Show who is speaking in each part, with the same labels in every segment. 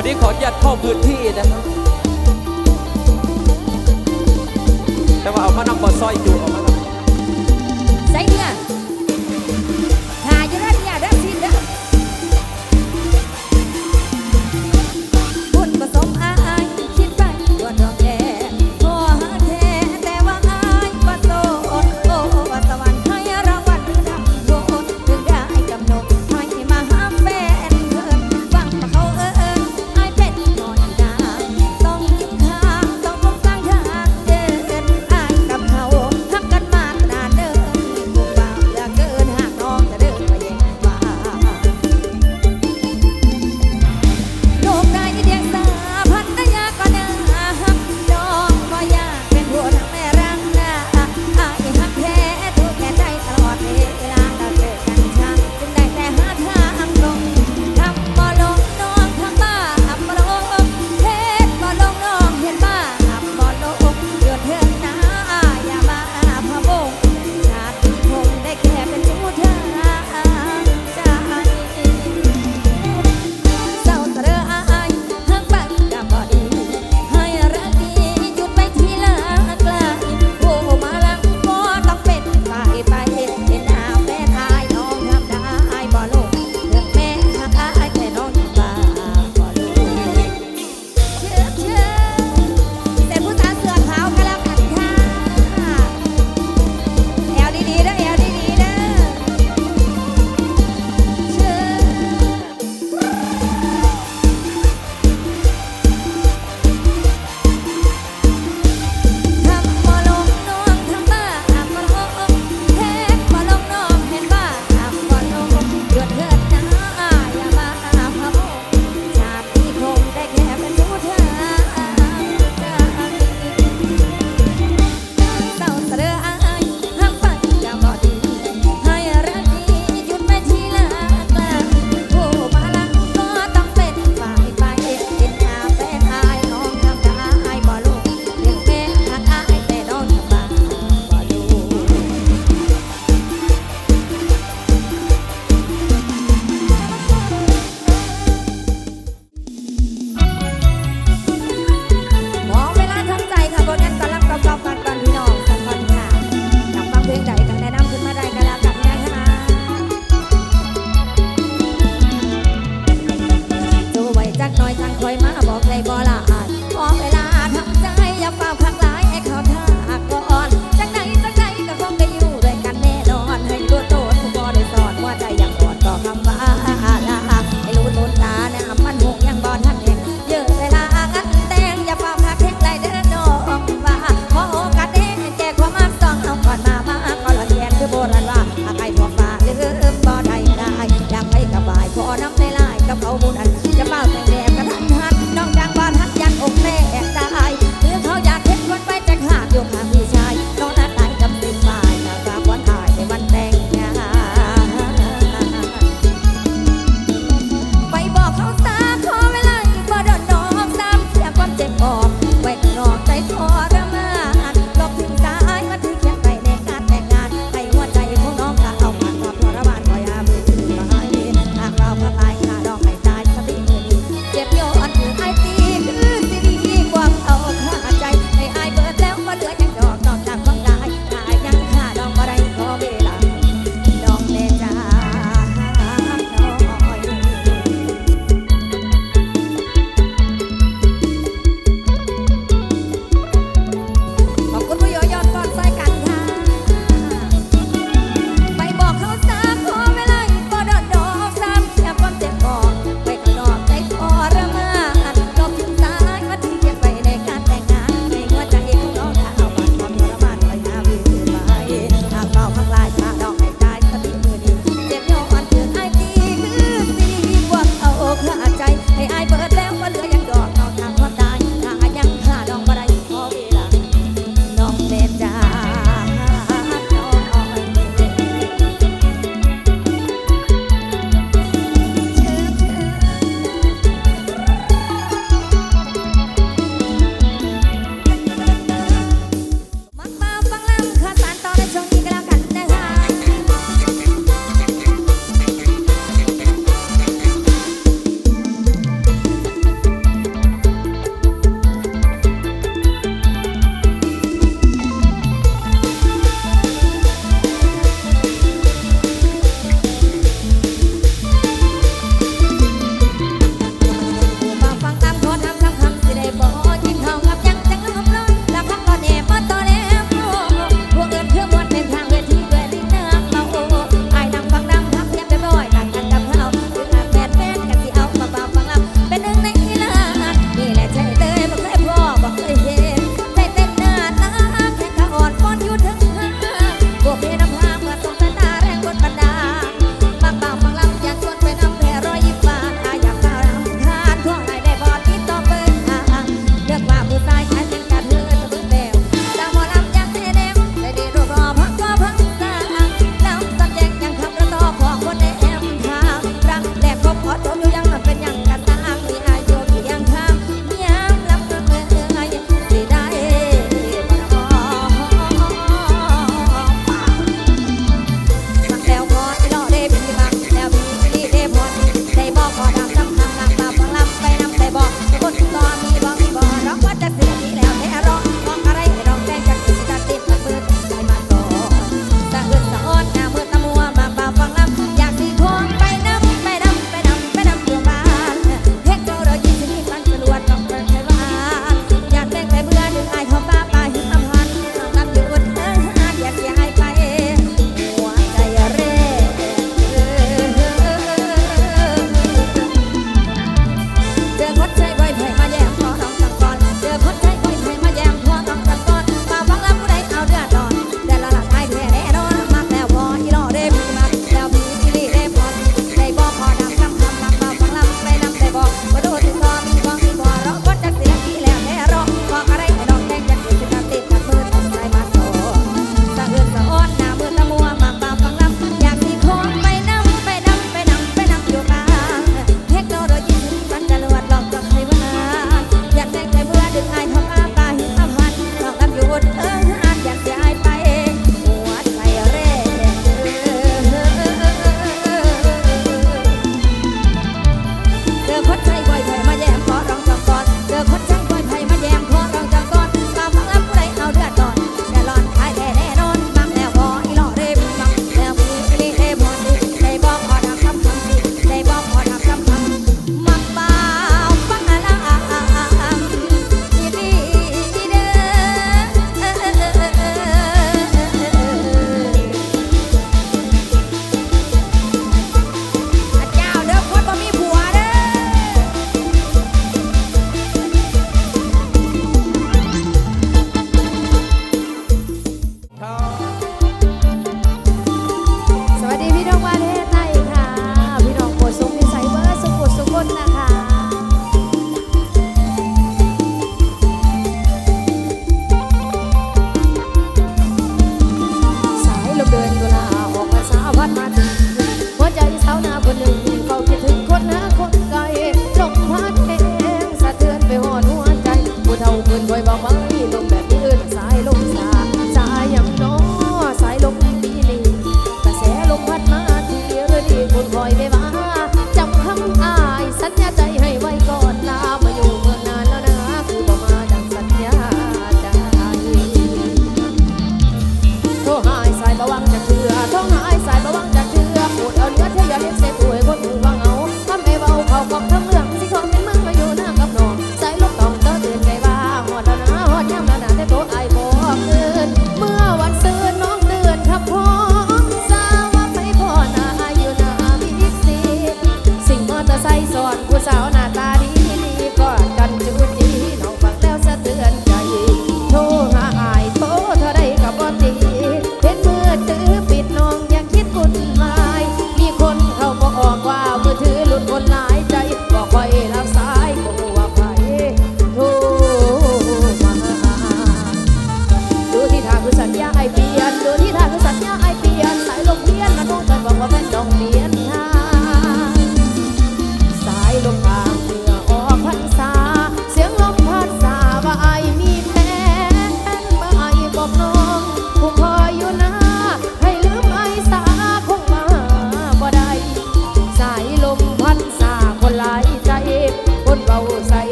Speaker 1: วันนี้
Speaker 2: ขออนุ
Speaker 3: ญาตเข้าพื้นที่นะครับ แต่ว่า
Speaker 4: เอามานักบอซอยอยู่เอามานัก ใส่เนี่ย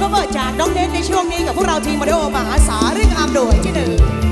Speaker 4: คเวอร์จากน้องเน้นในช่วงนี้กับพวกเราทีมมาริโอมหาสาเรื่องอามโดยที่หนึ่ง